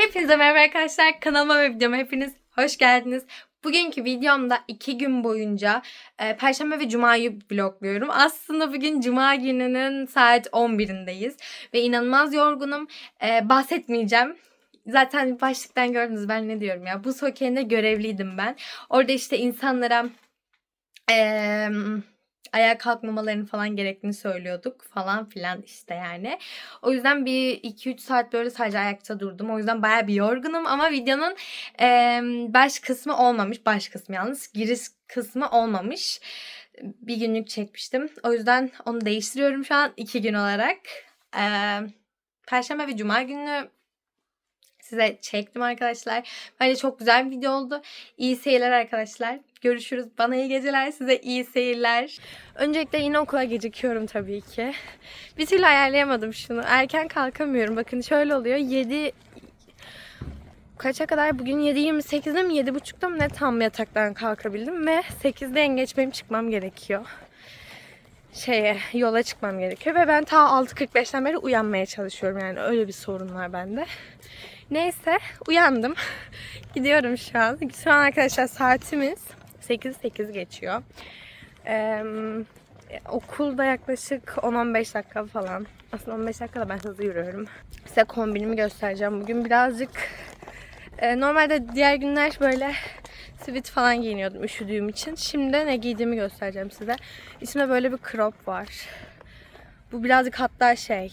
Hepinize merhaba arkadaşlar. Kanalıma ve videoma hepiniz hoş geldiniz. Bugünkü videomda iki gün boyunca e, Perşembe ve Cuma'yı vlogluyorum. Aslında bugün Cuma gününün saat 11'indeyiz. Ve inanılmaz yorgunum. E, bahsetmeyeceğim. Zaten başlıktan gördünüz ben ne diyorum ya. Bu sokeyinde görevliydim ben. Orada işte insanlara... E, ayağa kalkmamalarını falan gerektiğini söylüyorduk falan filan işte yani. O yüzden bir 2-3 saat böyle sadece ayakta durdum. O yüzden baya bir yorgunum ama videonun e, baş kısmı olmamış. Baş kısmı yalnız. Giriş kısmı olmamış. Bir günlük çekmiştim. O yüzden onu değiştiriyorum şu an iki gün olarak. E, Perşembe ve Cuma günü size çektim arkadaşlar. Bence çok güzel bir video oldu. İyi seyirler arkadaşlar. Görüşürüz. Bana iyi geceler. Size iyi seyirler. Öncelikle yine okula gecikiyorum tabii ki. Bir türlü ayarlayamadım şunu. Erken kalkamıyorum. Bakın şöyle oluyor. 7 kaça kadar? Bugün 7.28'de mi 7.30'da mı ne tam yataktan kalkabildim ve 8'de en geç benim çıkmam gerekiyor. Şeye yola çıkmam gerekiyor ve ben ta 6.45'ten beri uyanmaya çalışıyorum yani öyle bir sorun var bende. Neyse uyandım. Gidiyorum şu an. Şu an arkadaşlar saatimiz 8-8 geçiyor. Ee, okulda yaklaşık 10-15 dakika falan. Aslında 15 dakikada ben hızlı yürüyorum. Size kombinimi göstereceğim. Bugün birazcık e, normalde diğer günler böyle sivit falan giyiniyordum üşüdüğüm için. Şimdi ne giydiğimi göstereceğim size. İçimde böyle bir crop var. Bu birazcık hatta şey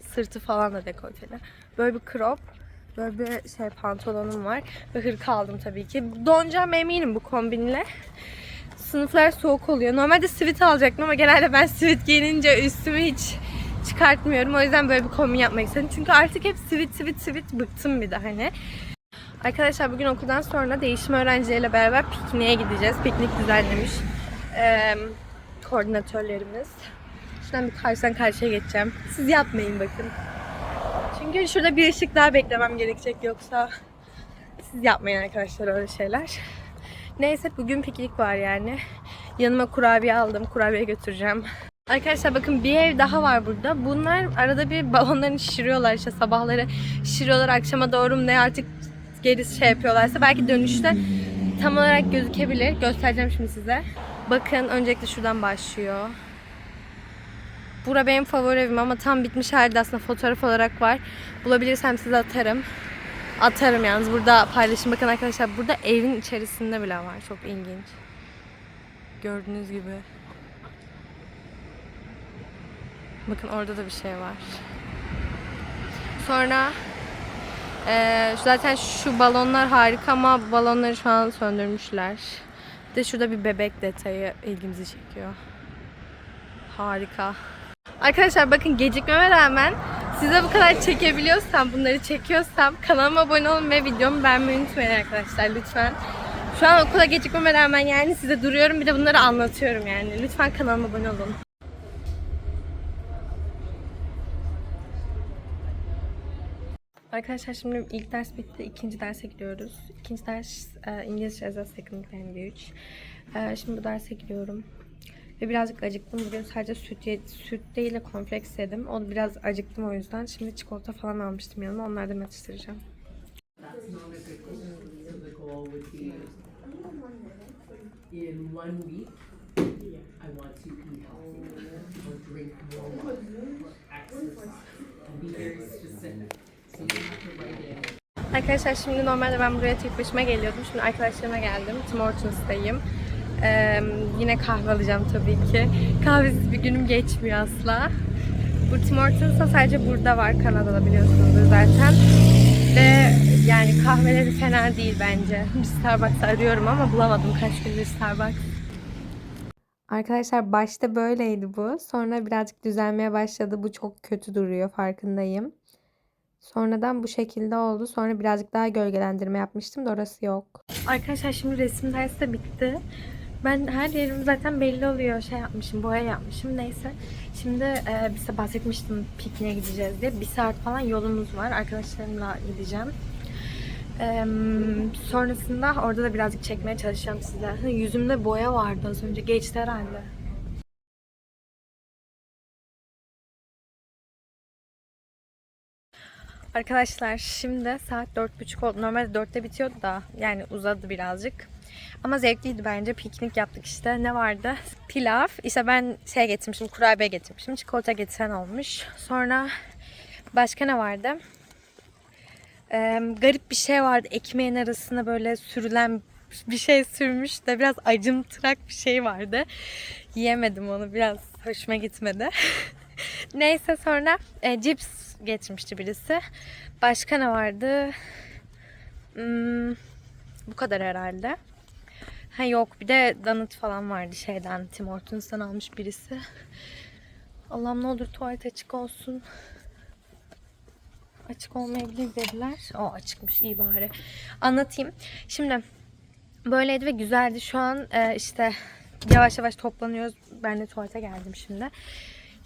sırtı falan da dekolteli. Böyle bir crop. Böyle bir şey pantolonum var. Ve hırka aldım tabii ki. Donacağım eminim bu kombinle. Sınıflar soğuk oluyor. Normalde sivit alacaktım ama genelde ben sivit giyinince üstümü hiç çıkartmıyorum. O yüzden böyle bir kombin yapmak istedim. Çünkü artık hep sivit sivit sivit bıktım bir de hani. Arkadaşlar bugün okuldan sonra değişim öğrencileriyle beraber pikniğe gideceğiz. Piknik düzenlemiş ee, koordinatörlerimiz. Şuradan bir karşıdan karşıya geçeceğim. Siz yapmayın bakın. Çünkü şurada bir ışık daha beklemem gerekecek yoksa siz yapmayın arkadaşlar öyle şeyler. Neyse bugün piknik var yani. Yanıma kurabiye aldım. Kurabiye götüreceğim. Arkadaşlar bakın bir ev daha var burada. Bunlar arada bir balonlarını şişiriyorlar işte sabahları şişiriyorlar akşama doğru ne artık geri şey yapıyorlarsa belki dönüşte tam olarak gözükebilir. Göstereceğim şimdi size. Bakın öncelikle şuradan başlıyor. Bura benim favori evim ama tam bitmiş halde aslında fotoğraf olarak var. Bulabilirsem size atarım. Atarım yalnız burada paylaşım. Bakın arkadaşlar burada evin içerisinde bile var. Çok ilginç. Gördüğünüz gibi. Bakın orada da bir şey var. Sonra eee, zaten şu balonlar harika ama balonları şu an söndürmüşler. Bir de şurada bir bebek detayı ilgimizi çekiyor. Harika. Arkadaşlar bakın gecikmeme rağmen size bu kadar çekebiliyorsam, bunları çekiyorsam kanalıma abone olun ve videomu beğenmeyi unutmayın arkadaşlar lütfen. Şu an okula gecikmeme rağmen yani size duruyorum bir de bunları anlatıyorum yani. Lütfen kanalıma abone olun. Arkadaşlar şimdi ilk ders bitti. ikinci derse gidiyoruz. İkinci ders e, İngilizce as a second language. E, şimdi bu derse gidiyorum. Ve birazcık acıktım. Bugün sadece süt, ye- süt değil de cornflakes yedim. O biraz acıktım o yüzden. Şimdi çikolata falan almıştım yanıma. Onlardan atıştıracağım. That's not a good goal. So the goal would be in one week, I want to eat healthy or drink more water or exercise and be very specific. So you have to write in Arkadaşlar şimdi normalde ben buraya tek başıma geliyordum. Şimdi arkadaşlarıma geldim. Tim Hortons'tayım. Ee, yine kahve alacağım tabii ki. Kahvesiz bir günüm geçmiyor asla. Bu Tim Hortons'ta sadece burada var. Kanada'da biliyorsunuzdur zaten. Ve yani kahveleri fena değil bence. Bir Starbucks arıyorum ama bulamadım kaç gündür Starbucks. Arkadaşlar başta böyleydi bu. Sonra birazcık düzelmeye başladı. Bu çok kötü duruyor farkındayım. Sonradan bu şekilde oldu. Sonra birazcık daha gölgelendirme yapmıştım da orası yok. Arkadaşlar şimdi resim dersi de bitti. Ben her yerim zaten belli oluyor. Şey yapmışım, boya yapmışım. Neyse. Şimdi e, size bahsetmiştim pikniğe gideceğiz diye. Bir saat falan yolumuz var. Arkadaşlarımla gideceğim. Eee, sonrasında orada da birazcık çekmeye çalışacağım size. Yüzümde boya vardı az önce. Geçti herhalde. Arkadaşlar şimdi saat dört buçuk oldu. Normalde dörtte bitiyordu da yani uzadı birazcık. Ama zevkliydi bence. Piknik yaptık işte. Ne vardı? Pilav. İşte ben şey getirmişim, kurabiye getirmişim. Çikolata getiren olmuş. Sonra başka ne vardı? Ee, garip bir şey vardı. Ekmeğin arasına böyle sürülen bir şey sürmüş de biraz acımtırak bir şey vardı. Yiyemedim onu. Biraz hoşuma gitmedi. Neyse sonra e, cips getirmişti birisi. Başka ne vardı? Hmm, bu kadar herhalde. Ha yok bir de donut falan vardı şeyden Tim Hortons'tan almış birisi. Allah'ım ne olur tuvalet açık olsun. Açık olmayabilir dediler. O açıkmış iyi bari. Anlatayım. Şimdi böyleydi ve güzeldi. Şu an e, işte yavaş yavaş toplanıyoruz. Ben de tuvalete geldim şimdi.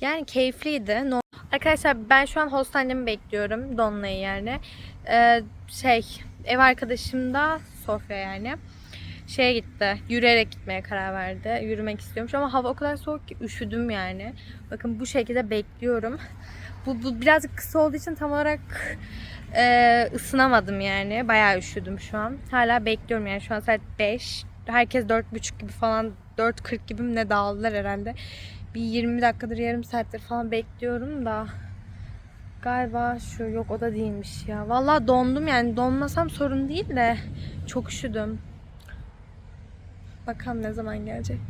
Yani keyifliydi. Arkadaşlar ben şu an host annemi bekliyorum. Donla'yı yani. Ee, şey ev arkadaşım da Sofya yani. Şeye gitti. Yürüyerek gitmeye karar verdi. Yürümek istiyormuş ama hava o kadar soğuk ki üşüdüm yani. Bakın bu şekilde bekliyorum. Bu, bu birazcık kısa olduğu için tam olarak e, ısınamadım yani. Bayağı üşüdüm şu an. Hala bekliyorum yani şu an saat 5. Herkes 4.30 gibi falan 4.40 gibi ne dağıldılar herhalde. Bir 20 dakikadır yarım saattir falan bekliyorum da galiba şu yok o da değilmiş ya. Vallahi dondum yani donmasam sorun değil de çok üşüdüm. Bakalım ne zaman gelecek.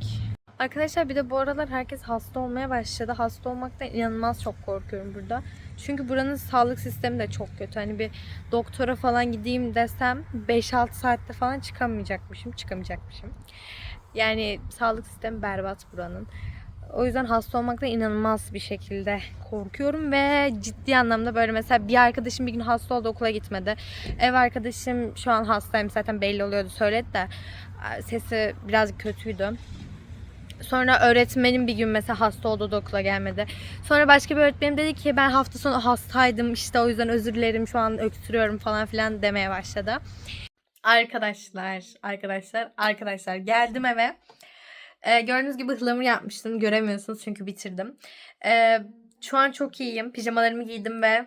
Arkadaşlar bir de bu aralar herkes hasta olmaya başladı. Hasta olmaktan inanılmaz çok korkuyorum burada. Çünkü buranın sağlık sistemi de çok kötü. Hani bir doktora falan gideyim desem 5-6 saatte falan çıkamayacakmışım. Çıkamayacakmışım. Yani sağlık sistemi berbat buranın. O yüzden hasta olmaktan inanılmaz bir şekilde korkuyorum ve ciddi anlamda böyle mesela bir arkadaşım bir gün hasta oldu okula gitmedi. Ev arkadaşım şu an hastayım zaten belli oluyordu söyledi de sesi biraz kötüydü. Sonra öğretmenim bir gün mesela hasta oldu da okula gelmedi. Sonra başka bir öğretmenim dedi ki ben hafta sonu hastaydım işte o yüzden özür dilerim şu an öksürüyorum falan filan demeye başladı. Arkadaşlar, arkadaşlar, arkadaşlar geldim eve. Ee, gördüğünüz gibi ıhlamur yapmıştım. Göremiyorsunuz çünkü bitirdim. Ee, şu an çok iyiyim. Pijamalarımı giydim ve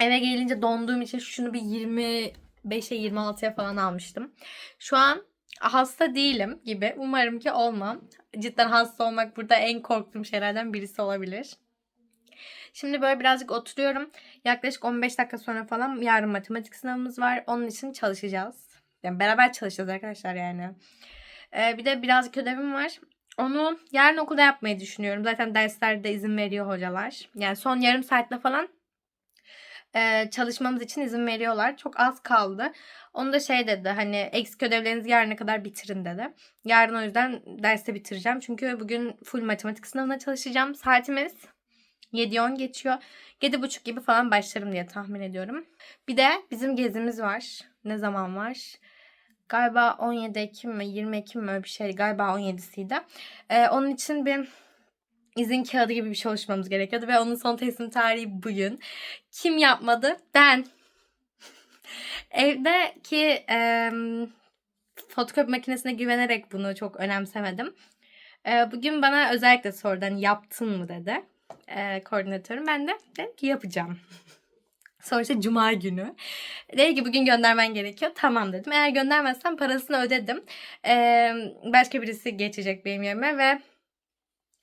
eve gelince donduğum için şunu bir 25'e 26'ya falan almıştım. Şu an hasta değilim gibi. Umarım ki olmam. Cidden hasta olmak burada en korktuğum şeylerden birisi olabilir. Şimdi böyle birazcık oturuyorum. Yaklaşık 15 dakika sonra falan yarın matematik sınavımız var. Onun için çalışacağız. Yani beraber çalışacağız arkadaşlar yani. Ee, bir de birazcık ödevim var. Onu yarın okulda yapmayı düşünüyorum. Zaten derslerde izin veriyor hocalar. Yani son yarım saatte falan e, çalışmamız için izin veriyorlar. Çok az kaldı. Onu da şey dedi hani eksik ödevlerinizi yarına kadar bitirin dedi. Yarın o yüzden derste bitireceğim. Çünkü bugün full matematik sınavına çalışacağım. Saatimiz 7-10 geçiyor. 7.30 gibi falan başlarım diye tahmin ediyorum. Bir de bizim gezimiz var. Ne zaman var? Galiba 17 Ekim mi 20 Ekim mi öyle bir şey. Galiba 17'siydi. Ee, onun için bir izin kağıdı gibi bir şey oluşmamız gerekiyordu. Ve onun son teslim tarihi bugün. Kim yapmadı? Ben. Evdeki e, fotokopi makinesine güvenerek bunu çok önemsemedim. E, bugün bana özellikle sordu hani yaptın mı dedi e, koordinatörüm. Ben de dedim ki yapacağım. Sonra işte cuma günü. Dedi ki bugün göndermen gerekiyor. Tamam dedim. Eğer göndermezsem parasını ödedim. Ee, başka birisi geçecek benim yerime ve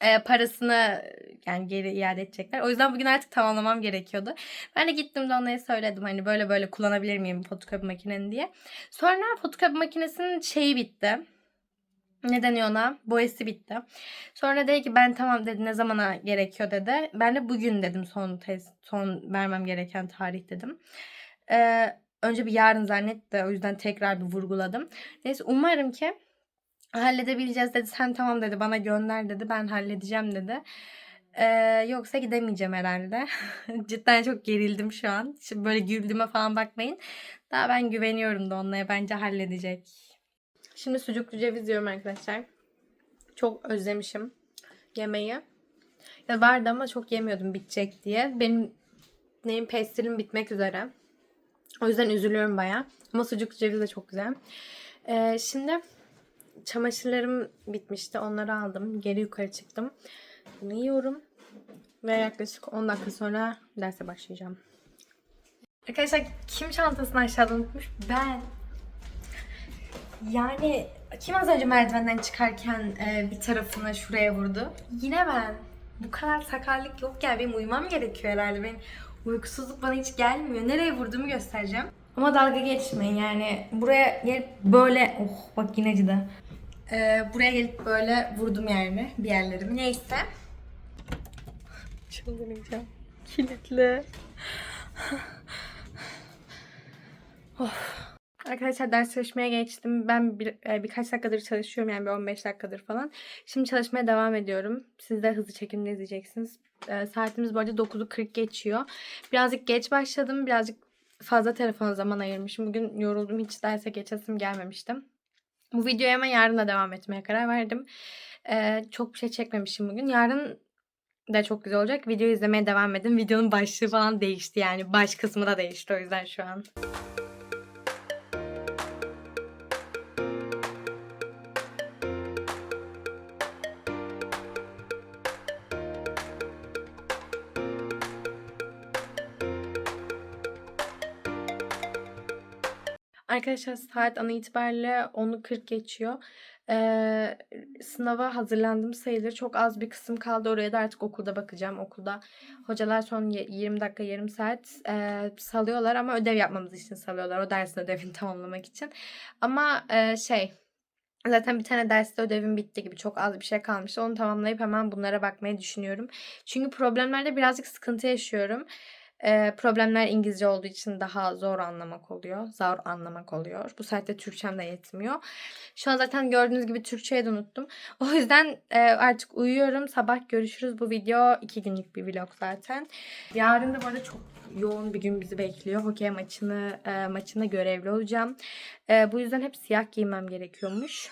e, parasını yani geri iade edecekler. O yüzden bugün artık tamamlamam gerekiyordu. Ben de gittim de onlara söyledim hani böyle böyle kullanabilir miyim fotokopi makineni diye. Sonra fotokopi makinesinin şeyi bitti. Ne deniyor ona? Boyası bitti. Sonra dedi ki ben tamam dedi ne zamana gerekiyor dedi. Ben de bugün dedim son test, son vermem gereken tarih dedim. Ee, önce bir yarın zannetti o yüzden tekrar bir vurguladım. Neyse umarım ki halledebileceğiz dedi. Sen tamam dedi bana gönder dedi. Ben halledeceğim dedi. Ee, yoksa gidemeyeceğim herhalde. Cidden çok gerildim şu an. Şimdi böyle güldüğüme falan bakmayın. Daha ben güveniyorum da onlara. Bence halledecek. Şimdi sucuklu ceviz yiyorum arkadaşlar. Çok özlemişim yemeği. Ya vardı ama çok yemiyordum bitecek diye. Benim neyim pestilim bitmek üzere. O yüzden üzülüyorum baya. Ama sucuklu ceviz de çok güzel. Ee, şimdi çamaşırlarım bitmişti. Onları aldım. Geri yukarı çıktım. Bunu yiyorum. Ve yaklaşık 10 dakika sonra derse başlayacağım. Arkadaşlar kim çantasını aşağıda unutmuş? Ben. Yani kim az önce merdivenden çıkarken e, bir tarafına şuraya vurdu? Yine ben. Bu kadar sakarlık yok ya. Benim uyumam gerekiyor herhalde. Benim uykusuzluk bana hiç gelmiyor. Nereye vurduğumu göstereceğim. Ama dalga geçmeyin yani. Buraya gelip böyle... Oh bak yine acıdı. E, buraya gelip böyle vurdum yani bir yerlerimi. Neyse. Çıldıracağım. Kilitli. Arkadaşlar ders çalışmaya geçtim. Ben bir, e, birkaç dakikadır çalışıyorum yani bir 15 dakikadır falan. Şimdi çalışmaya devam ediyorum. Siz de hızlı çekimde izleyeceksiniz. E, saatimiz bu arada 9'u 40 geçiyor. Birazcık geç başladım. Birazcık fazla telefona zaman ayırmışım. Bugün yoruldum. Hiç derse geçesim gelmemiştim. Bu videoya hemen yarın da devam etmeye karar verdim. E, çok bir şey çekmemişim bugün. Yarın da çok güzel olacak. Video izlemeye devam edin. Videonun başlığı falan değişti yani. Baş kısmı da değişti o yüzden şu an. Arkadaşlar saat an itibariyle 10'u 40 geçiyor. Ee, sınava hazırlandım sayılır. Çok az bir kısım kaldı. Oraya da artık okulda bakacağım. Okulda hocalar son ye- 20 dakika yarım saat e, salıyorlar ama ödev yapmamız için salıyorlar. O dersin ödevini tamamlamak için. Ama e, şey Zaten bir tane derste ödevim bitti gibi çok az bir şey kalmıştı. Onu tamamlayıp hemen bunlara bakmayı düşünüyorum. Çünkü problemlerde birazcık sıkıntı yaşıyorum. Ee, problemler İngilizce olduğu için daha zor anlamak oluyor. Zor anlamak oluyor. Bu saatte Türkçem de yetmiyor. Şu an zaten gördüğünüz gibi Türkçeyi de unuttum. O yüzden e, artık uyuyorum. Sabah görüşürüz. Bu video iki günlük bir vlog zaten. Yarın da bu arada çok yoğun bir gün bizi bekliyor. Hokey maçını e, maçında görevli olacağım. E, bu yüzden hep siyah giymem gerekiyormuş.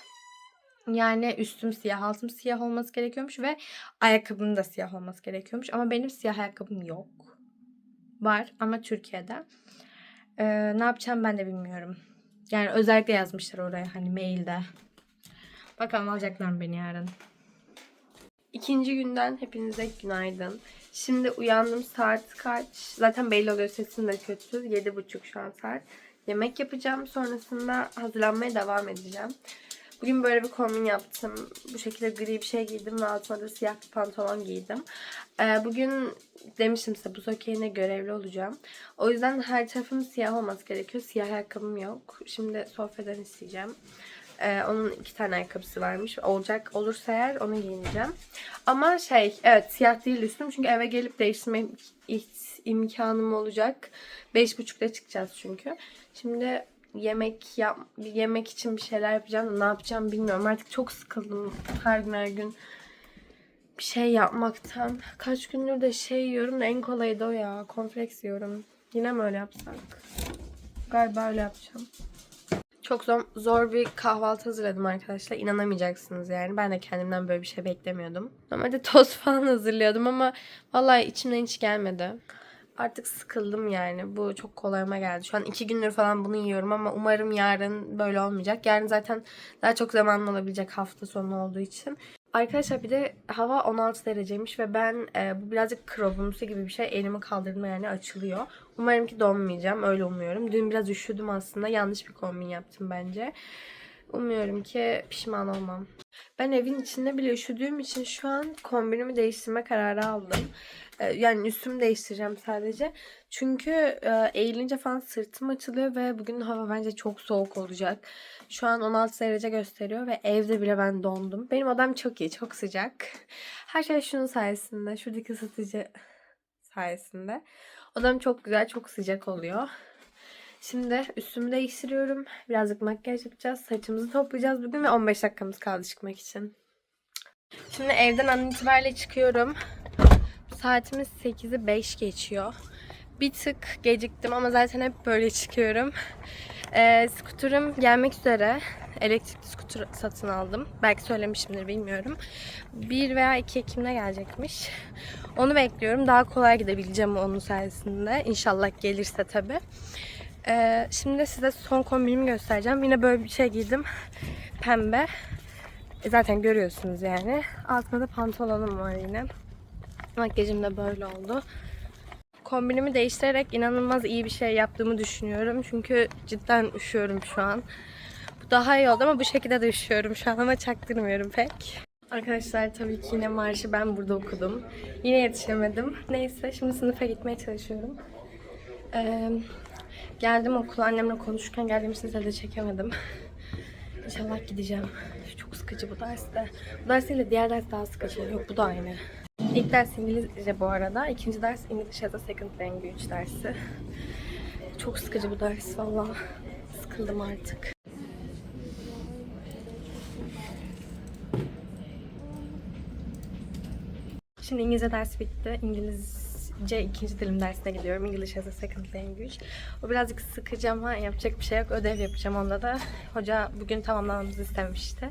Yani üstüm siyah, altım siyah olması gerekiyormuş ve ayakkabının da siyah olması gerekiyormuş. Ama benim siyah ayakkabım yok. Var ama Türkiye'de. Ee, ne yapacağım ben de bilmiyorum. Yani özellikle yazmışlar oraya hani mailde. Bakalım alacaklar mı beni yarın. İkinci günden hepinize günaydın. Şimdi uyandım saat kaç? Zaten belli oluyor sesim de kötü. Yedi buçuk şu an saat. Yemek yapacağım. Sonrasında hazırlanmaya devam edeceğim. Bugün böyle bir kombin yaptım. Bu şekilde gri bir şey giydim ve altına da siyah bir pantolon giydim. Ee, bugün demiştim size buz okeyine görevli olacağım. O yüzden her tarafım siyah olması gerekiyor. Siyah ayakkabım yok. Şimdi Sofya'dan isteyeceğim. Ee, onun iki tane ayakkabısı varmış. Olacak olursa eğer onu giyineceğim. Ama şey evet siyah değil üstüm. Çünkü eve gelip değiştirme imkanım olacak. Beş buçukta çıkacağız çünkü. Şimdi yemek yap yemek için bir şeyler yapacağım. da Ne yapacağım bilmiyorum. Artık çok sıkıldım her gün her gün bir şey yapmaktan. Kaç gündür de şey yiyorum da en kolayı da o ya. Cornflakes yiyorum. Yine mi öyle yapsak? Galiba öyle yapacağım. Çok zor, zor bir kahvaltı hazırladım arkadaşlar. İnanamayacaksınız yani. Ben de kendimden böyle bir şey beklemiyordum. Normalde tost falan hazırlıyordum ama vallahi içimden hiç gelmedi. Artık sıkıldım yani. Bu çok kolayıma geldi. Şu an iki gündür falan bunu yiyorum ama umarım yarın böyle olmayacak. Yarın zaten daha çok zamanım olabilecek hafta sonu olduğu için. Arkadaşlar bir de hava 16 dereceymiş ve ben e, bu birazcık krobumsu gibi bir şey elimi kaldırdım yani açılıyor. Umarım ki donmayacağım öyle umuyorum. Dün biraz üşüdüm aslında yanlış bir kombin yaptım bence. Umuyorum ki pişman olmam. Ben evin içinde bile üşüdüğüm için şu an kombinimi değiştirme kararı aldım. E, yani üstümü değiştireceğim sadece. Çünkü e, eğilince falan sırtım açılıyor ve bugün hava bence çok soğuk olacak. Şu an 16 derece gösteriyor ve evde bile ben dondum. Benim odam çok iyi, çok sıcak. Her şey şunun sayesinde, şuradaki ısıtıcı sayesinde. Odam çok güzel, çok sıcak oluyor. Şimdi üstümü değiştiriyorum. Birazcık makyaj yapacağız. Saçımızı toplayacağız bugün ve 15 dakikamız kaldı çıkmak için. Şimdi evden an itibariyle çıkıyorum. Saatimiz 8'i 5 geçiyor. Bir tık geciktim ama zaten hep böyle çıkıyorum. Ee, skuterim gelmek üzere. Elektrikli skuter satın aldım. Belki söylemişimdir bilmiyorum. 1 veya 2 Ekim'de gelecekmiş. Onu bekliyorum. Daha kolay gidebileceğim onun sayesinde. İnşallah gelirse tabii. Ee, şimdi size son kombinimi göstereceğim. Yine böyle bir şey giydim. Pembe. E, zaten görüyorsunuz yani. Altında da pantolonum var yine. Makyajım da böyle oldu. kombinimi değiştirerek inanılmaz iyi bir şey yaptığımı düşünüyorum. Çünkü cidden üşüyorum şu an. Bu daha iyi oldu ama bu şekilde de üşüyorum şu an ama çaktırmıyorum pek. Arkadaşlar tabii ki yine marşı ben burada okudum. Yine yetişemedim. Neyse şimdi sınıfa gitmeye çalışıyorum. Ee, geldim okula annemle konuşurken geldiğim sizlere de çekemedim. İnşallah gideceğim. Çok sıkıcı bu derste. Bu ders değil de diğer ders daha sıkıcı. Yok bu da aynı. İlk ders İngilizce bu arada. İkinci ders English as a Second Language dersi. Çok sıkıcı bu ders valla. Sıkıldım artık. Şimdi İngilizce ders bitti. İngilizce ikinci dilim dersine gidiyorum. English as a second language. O birazcık sıkıcı ama yapacak bir şey yok. Ödev yapacağım onda da. Hoca bugün tamamlamamızı istemişti.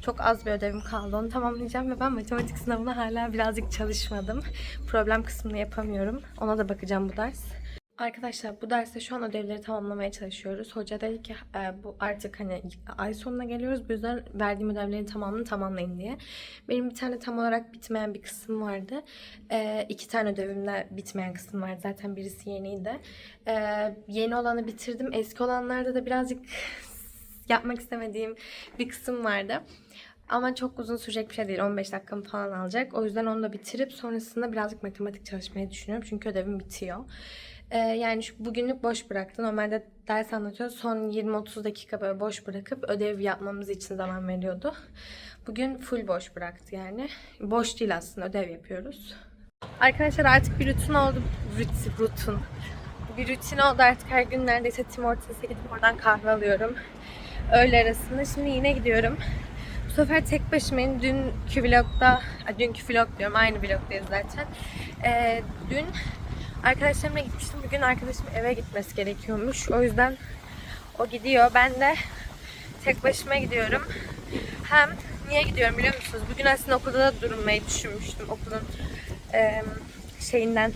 Çok az bir ödevim kaldı. Onu tamamlayacağım ve ben matematik sınavına hala birazcık çalışmadım. Problem kısmını yapamıyorum. Ona da bakacağım bu ders. Arkadaşlar bu derste şu an ödevleri tamamlamaya çalışıyoruz. Hoca dedi ki e, bu artık hani ay sonuna geliyoruz. Bu yüzden verdiğim ödevlerin tamamını tamamlayın diye. Benim bir tane tam olarak bitmeyen bir kısım vardı. E, iki tane ödevimde bitmeyen kısım var. Zaten birisi yeniydi. E, yeni olanı bitirdim. Eski olanlarda da birazcık yapmak istemediğim bir kısım vardı. Ama çok uzun sürecek bir şey değil. 15 dakikamı falan alacak. O yüzden onu da bitirip sonrasında birazcık matematik çalışmayı düşünüyorum. Çünkü ödevim bitiyor. Ee, yani şu bugünlük boş bıraktı. Normalde ders anlatıyor. Son 20-30 dakika böyle boş bırakıp ödev yapmamız için zaman veriyordu. Bugün full boş bıraktı yani. Boş değil aslında ödev yapıyoruz. Arkadaşlar artık bir rutin oldu. Rutin, rutin. Bir rutin oldu artık her gün neredeyse Tim Hortons'a gidip oradan kahve alıyorum. Öğle arasında. Şimdi yine gidiyorum. Bu sefer tek başımayım. Dünkü vlogda, dünkü vlog diyorum aynı vlogdayız zaten. Ee, dün arkadaşlarımla gitmiştim. Bugün arkadaşım eve gitmesi gerekiyormuş. O yüzden o gidiyor. Ben de tek başıma gidiyorum. Hem niye gidiyorum biliyor musunuz? Bugün aslında okulda da durmayı düşünmüştüm. Okulun e, şeyinden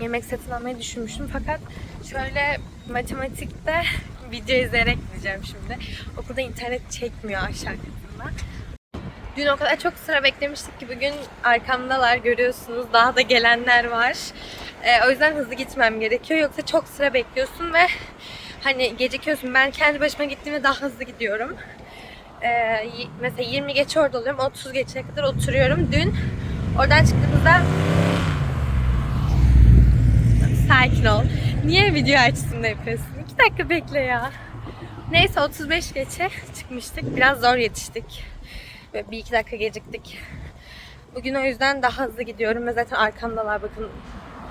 yemek satın almayı düşünmüştüm. Fakat şöyle matematikte video izleyerek gideceğim şimdi. Okulda internet çekmiyor aşağı katında. Dün o kadar çok sıra beklemiştik ki bugün arkamdalar görüyorsunuz. Daha da gelenler var. Ee, o yüzden hızlı gitmem gerekiyor. Yoksa çok sıra bekliyorsun ve hani gecikiyorsun. Ben kendi başıma gittiğimde daha hızlı gidiyorum. Ee, mesela 20 geç orada oluyorum. 30 geçene kadar oturuyorum. Dün oradan çıktığımızda Sakin ol. Niye video açtığında yapıyorsun? 2 dakika bekle ya. Neyse 35 geçe çıkmıştık. Biraz zor yetiştik. Ve bir iki dakika geciktik. Bugün o yüzden daha hızlı gidiyorum ve zaten arkamdalar bakın.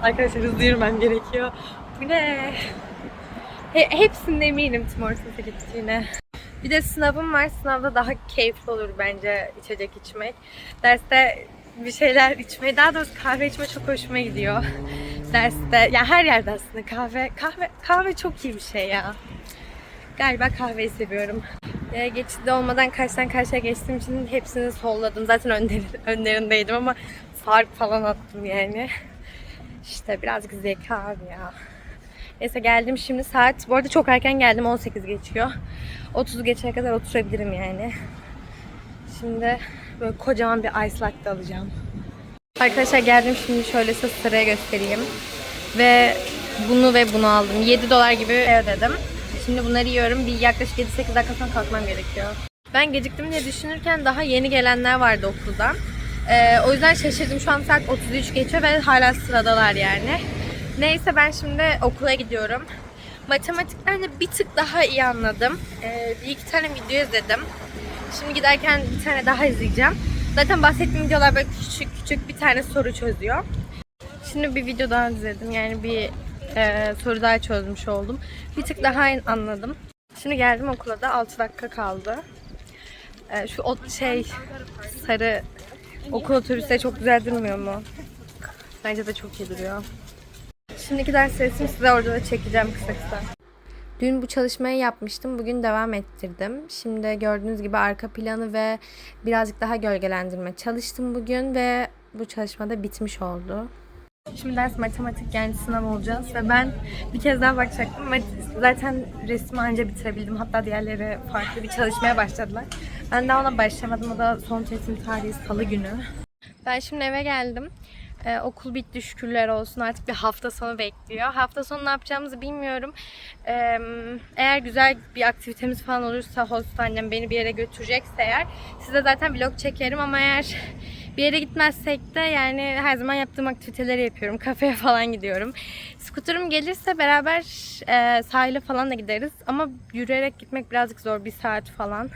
Arkadaşlar hızlı yürümem gerekiyor. Bu ne? He, hepsinde eminim Tim Hortons'a gittiğine. Bir de sınavım var. Sınavda daha keyifli olur bence içecek içmek. Derste bir şeyler içmeyi, daha doğrusu kahve içme çok hoşuma gidiyor. Derste, ya her yerde aslında kahve, kahve, kahve çok iyi bir şey ya. Galiba kahveyi seviyorum. E, geçidi olmadan karşıdan karşıya geçtiğim için hepsini solladım. Zaten önleri, önlerindeydim ama fark falan attım yani. İşte birazcık zeka ya. Neyse geldim şimdi saat, bu arada çok erken geldim 18 geçiyor. 30 geçene kadar oturabilirim yani. Şimdi böyle kocaman bir ice latte alacağım. Arkadaşlar geldim şimdi şöyle size sıraya göstereyim. Ve bunu ve bunu aldım. 7 dolar gibi ödedim. Şimdi bunları yiyorum. Bir yaklaşık 7-8 dakika sonra kalkmam gerekiyor. Ben geciktim diye düşünürken daha yeni gelenler vardı okuldan. Ee, o yüzden şaşırdım. Şu an saat 33 geçiyor ve hala sıradalar yani. Neyse ben şimdi okula gidiyorum. Matematikten bir tık daha iyi anladım. Ee, bir iki tane video izledim. Şimdi giderken bir tane daha izleyeceğim. Zaten bahsettiğim videolar böyle küçük küçük bir tane soru çözüyor. Şimdi bir video daha izledim. Yani bir e, soru daha çözmüş oldum. Bir tık daha anladım. Şimdi geldim okula da 6 dakika kaldı. E, şu o şey sarı okul otobüsleri çok güzel durmuyor mu? Bence de çok iyi duruyor. Şimdiki ders serisini size orada da çekeceğim kısa kısa. Dün bu çalışmayı yapmıştım. Bugün devam ettirdim. Şimdi gördüğünüz gibi arka planı ve birazcık daha gölgelendirme çalıştım bugün ve bu çalışmada bitmiş oldu. Şimdi ders matematik yani sınav olacağız ve ben bir kez daha bakacaktım. Zaten resmi anca bitirebildim. Hatta diğerleri farklı bir çalışmaya başladılar. Ben daha ona başlamadım. O da son teslim tarihi salı günü. Ben şimdi eve geldim. Ee, okul bitti şükürler olsun artık bir hafta sonu bekliyor. Hafta sonu ne yapacağımızı bilmiyorum. Ee, eğer güzel bir aktivitemiz falan olursa host annem beni bir yere götürecekse eğer size zaten vlog çekerim ama eğer bir yere gitmezsek de yani her zaman yaptığım aktiviteleri yapıyorum. Kafeye falan gidiyorum. Skuterim gelirse beraber e, sahile falan da gideriz. Ama yürüyerek gitmek birazcık zor. Bir saat falan.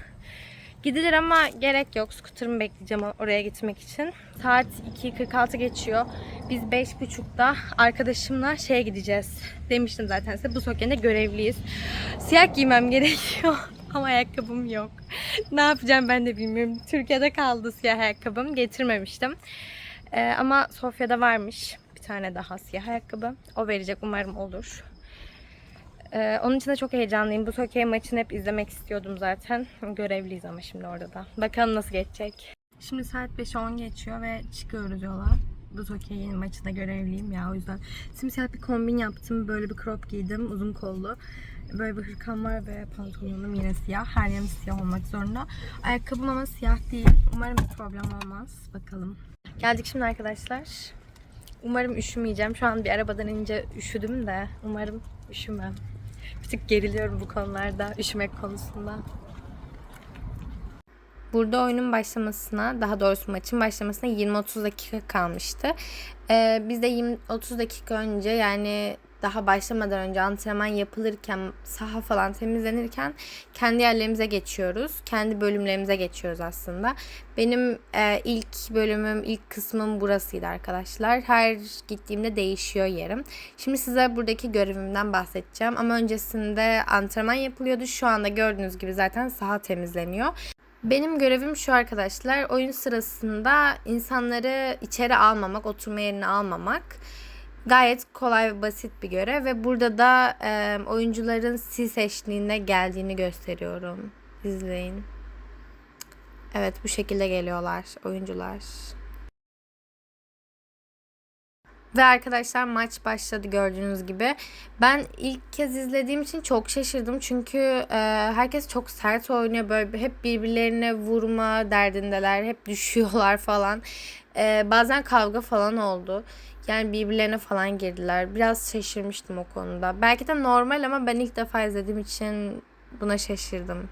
Gidilir ama gerek yok. Skuterımı bekleyeceğim oraya gitmek için. Saat 2.46 geçiyor. Biz 5.30'da arkadaşımla şeye gideceğiz. Demiştim zaten size. Bu sokakta görevliyiz. Siyah giymem gerekiyor. Ama ayakkabım yok. ne yapacağım ben de bilmiyorum. Türkiye'de kaldı siyah ayakkabım. Getirmemiştim. Ee, ama Sofya'da varmış. Bir tane daha siyah ayakkabı. O verecek. Umarım olur. Ee, onun için de çok heyecanlıyım. Bu Tokyo maçını hep izlemek istiyordum zaten. Görevliyiz ama şimdi orada da. Bakalım nasıl geçecek. Şimdi saat 5'e 10 geçiyor ve çıkıyoruz yola. Bu Tokyo maçında görevliyim ya o yüzden. Simsiyah bir kombin yaptım. Böyle bir crop giydim. Uzun kollu. Böyle bir hırkam var ve pantolonum yine siyah. Her yerim siyah olmak zorunda. Ayakkabım ama siyah değil. Umarım bir problem olmaz. Bakalım. Geldik şimdi arkadaşlar. Umarım üşümeyeceğim. Şu an bir arabadan ince üşüdüm de. Umarım üşümem. Bir tık geriliyorum bu konularda, üşümek konusunda. Burada oyunun başlamasına, daha doğrusu maçın başlamasına 20-30 dakika kalmıştı. Ee, biz de 20-30 dakika önce yani daha başlamadan önce antrenman yapılırken, saha falan temizlenirken kendi yerlerimize geçiyoruz. Kendi bölümlerimize geçiyoruz aslında. Benim e, ilk bölümüm, ilk kısmım burasıydı arkadaşlar. Her gittiğimde değişiyor yerim. Şimdi size buradaki görevimden bahsedeceğim. Ama öncesinde antrenman yapılıyordu. Şu anda gördüğünüz gibi zaten saha temizleniyor. Benim görevim şu arkadaşlar. Oyun sırasında insanları içeri almamak, oturma yerine almamak. Gayet kolay ve basit bir görev ve burada da e, oyuncuların sis eşliğinde geldiğini gösteriyorum. İzleyin. Evet bu şekilde geliyorlar oyuncular. Ve arkadaşlar maç başladı gördüğünüz gibi. Ben ilk kez izlediğim için çok şaşırdım. Çünkü e, herkes çok sert oynuyor. Böyle hep birbirlerine vurma derdindeler. Hep düşüyorlar falan. E, bazen kavga falan oldu. Yani birbirlerine falan girdiler. Biraz şaşırmıştım o konuda. Belki de normal ama ben ilk defa izlediğim için buna şaşırdım.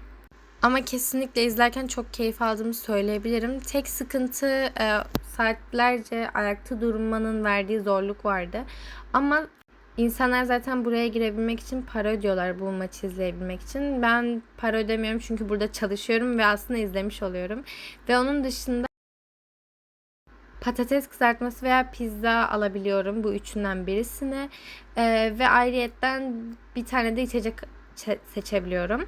Ama kesinlikle izlerken çok keyif aldığımı söyleyebilirim. Tek sıkıntı e, saatlerce ayakta durmanın verdiği zorluk vardı. Ama insanlar zaten buraya girebilmek için para ödüyorlar bu maçı izleyebilmek için. Ben para ödemiyorum çünkü burada çalışıyorum ve aslında izlemiş oluyorum. Ve onun dışında patates kızartması veya pizza alabiliyorum. Bu üçünden birisini. E, ve ayrıyetten bir tane de içecek çe- seçebiliyorum.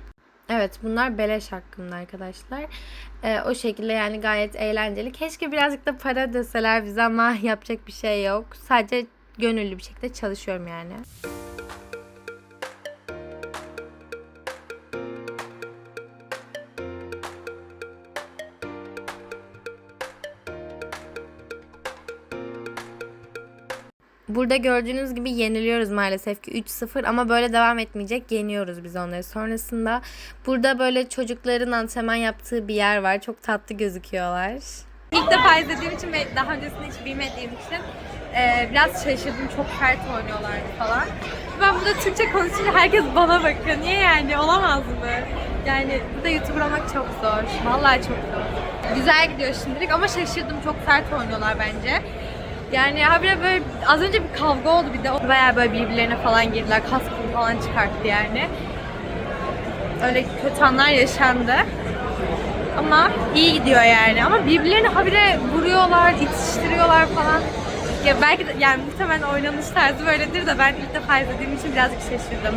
Evet bunlar beleş hakkında arkadaşlar. Ee, o şekilde yani gayet eğlenceli. Keşke birazcık da para deseler bize ama yapacak bir şey yok. Sadece gönüllü bir şekilde çalışıyorum yani. Burada gördüğünüz gibi yeniliyoruz maalesef ki 3-0 ama böyle devam etmeyecek. Yeniyoruz biz onları. Sonrasında burada böyle çocukların antrenman yaptığı bir yer var. Çok tatlı gözüküyorlar. İlk defa izlediğim için ve daha öncesinde hiç bilmediğim için e, biraz şaşırdım. Çok sert oynuyorlardı falan. Ben burada Türkçe konuşunca herkes bana bakıyor. Niye yani? Olamaz mı? Yani burada YouTuber olmak çok zor. Vallahi çok zor. Güzel gidiyor şimdilik ama şaşırdım. Çok sert oynuyorlar bence. Yani habire böyle az önce bir kavga oldu bir de o bayağı böyle birbirlerine falan girdiler. Kaskını falan çıkarttı yani. Öyle kötü anlar yaşandı. Ama iyi gidiyor yani. Ama birbirlerini habire vuruyorlar, itiştiriyorlar falan. Ya belki de yani muhtemelen oynanış tarzı böyledir de ben ilk defa izlediğim için birazcık şaşırdım.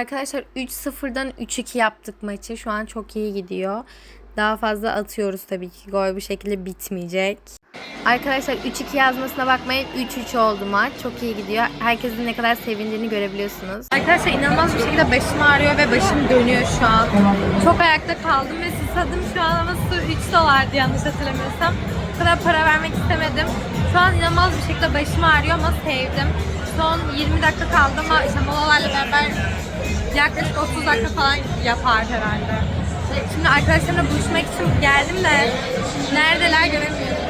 Arkadaşlar 3-0'dan 3-2 yaptık maçı. Şu an çok iyi gidiyor. Daha fazla atıyoruz tabii ki. Gol bir şekilde bitmeyecek. Arkadaşlar 3-2 yazmasına bakmayın. 3-3 oldu maç. Çok iyi gidiyor. Herkesin ne kadar sevindiğini görebiliyorsunuz. Arkadaşlar inanılmaz bir şekilde başım ağrıyor ve başım dönüyor şu an. Çok ayakta kaldım ve susadım şu an ama su 3 dolardı yanlış hatırlamıyorsam. Bu kadar para vermek istemedim. Şu an inanılmaz bir şekilde başım ağrıyor ama sevdim. Son 20 dakika kaldı ama işte molalarla beraber yaklaşık 30 dakika falan yapar herhalde. Şimdi arkadaşlarımla buluşmak için geldim de neredeler göremiyorum.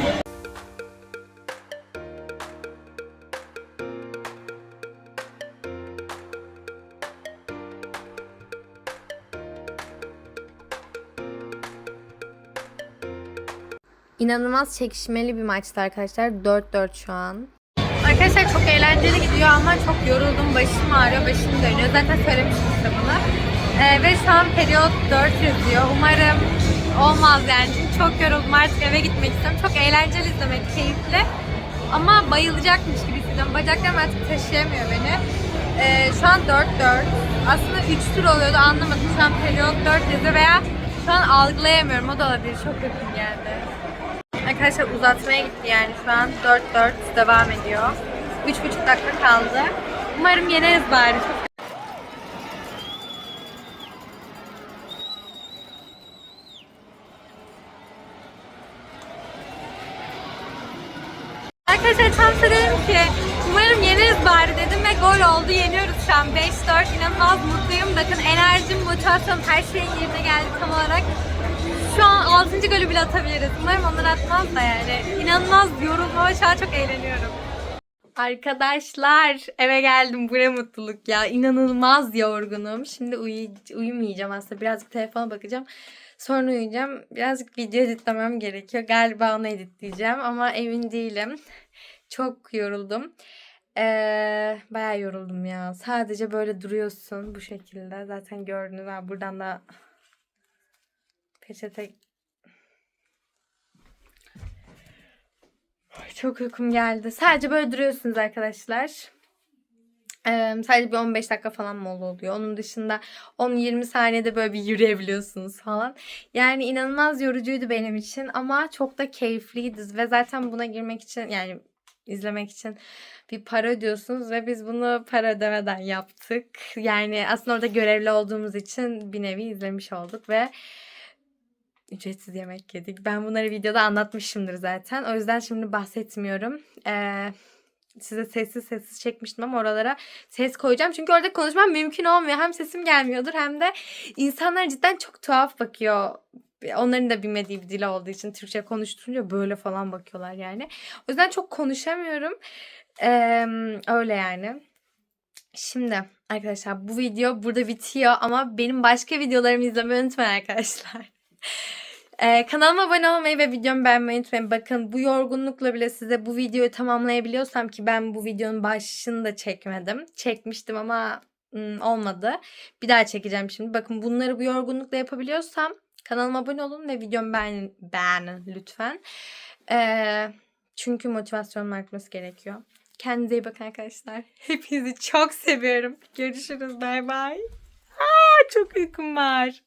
İnanılmaz çekişmeli bir maçtı arkadaşlar. 4-4 şu an. Arkadaşlar çok eğlenceli gidiyor ama çok yoruldum. Başım ağrıyor, başım dönüyor. Zaten söylemiştim size bunu. Ee, ve şu an periyot 4 yazıyor. Umarım olmaz yani. Çünkü çok yoruldum. Artık eve gitmek istiyorum. Çok eğlenceli izlemek, keyifli. Ama bayılacakmış gibi hissediyorum. Bacaklarım artık taşıyamıyor beni. Ee, şu an 4-4. Aslında 3 tur oluyordu anlamadım. Şu an periyot 4 yazıyor veya şu an algılayamıyorum. O da olabilir. Çok yakın geldi. Arkadaşlar uzatmaya gitti yani şu an 4-4 devam ediyor. 3,5 dakika kaldı. Umarım yeneriz bari. Arkadaşlar tam size dedim ki umarım yeneriz bari dedim ve gol oldu. Yeniyoruz şu an 5-4. İnanılmaz mutluyum. Bakın enerjim, motivasyonum her şeyin yerine geldi tam olarak. Şu an 6. golü bile atabiliriz. Umarım onları atmaz da yani. İnanılmaz yoruldum ama şu an çok eğleniyorum. Arkadaşlar eve geldim. Bu ne mutluluk ya. İnanılmaz yorgunum. Şimdi uyu- uyumayacağım aslında. Birazcık telefona bakacağım. Sonra uyuyacağım. Birazcık video editlemem gerekiyor. Galiba onu editleyeceğim ama emin değilim. Çok yoruldum. Ee, bayağı yoruldum ya. Sadece böyle duruyorsun bu şekilde. Zaten gördünüz. Ha, buradan da peçete Çok uykum geldi. Sadece böyle duruyorsunuz arkadaşlar. Ee, sadece bir 15 dakika falan mola oluyor. Onun dışında 10-20 saniyede böyle bir yürüyebiliyorsunuz falan. Yani inanılmaz yorucuydu benim için ama çok da keyifliydi. Ve zaten buna girmek için yani izlemek için bir para ödüyorsunuz ve biz bunu para ödemeden yaptık. Yani aslında orada görevli olduğumuz için bir nevi izlemiş olduk ve ücretsiz yemek yedik. Ben bunları videoda anlatmışımdır zaten. O yüzden şimdi bahsetmiyorum. Ee, size sessiz sessiz çekmiştim ama oralara ses koyacağım. Çünkü orada konuşmam mümkün olmuyor. Hem sesim gelmiyordur hem de insanlar cidden çok tuhaf bakıyor. Onların da bilmediği bir dil olduğu için Türkçe konuşturunca böyle falan bakıyorlar yani. O yüzden çok konuşamıyorum. Ee, öyle yani. Şimdi arkadaşlar bu video burada bitiyor ama benim başka videolarımı izlemeyi unutmayın arkadaşlar. Ee, kanalıma abone olmayı ve videomu beğenmeyi unutmayın. Bakın bu yorgunlukla bile size bu videoyu tamamlayabiliyorsam ki ben bu videonun başını da çekmedim. Çekmiştim ama ım, olmadı. Bir daha çekeceğim şimdi. Bakın bunları bu yorgunlukla yapabiliyorsam kanalıma abone olun ve videomu beğenin, beğenin lütfen. Ee, çünkü motivasyonum artması gerekiyor. Kendinize iyi bakın arkadaşlar. Hepinizi çok seviyorum. Görüşürüz. Bay bay. Aa, çok uykum var.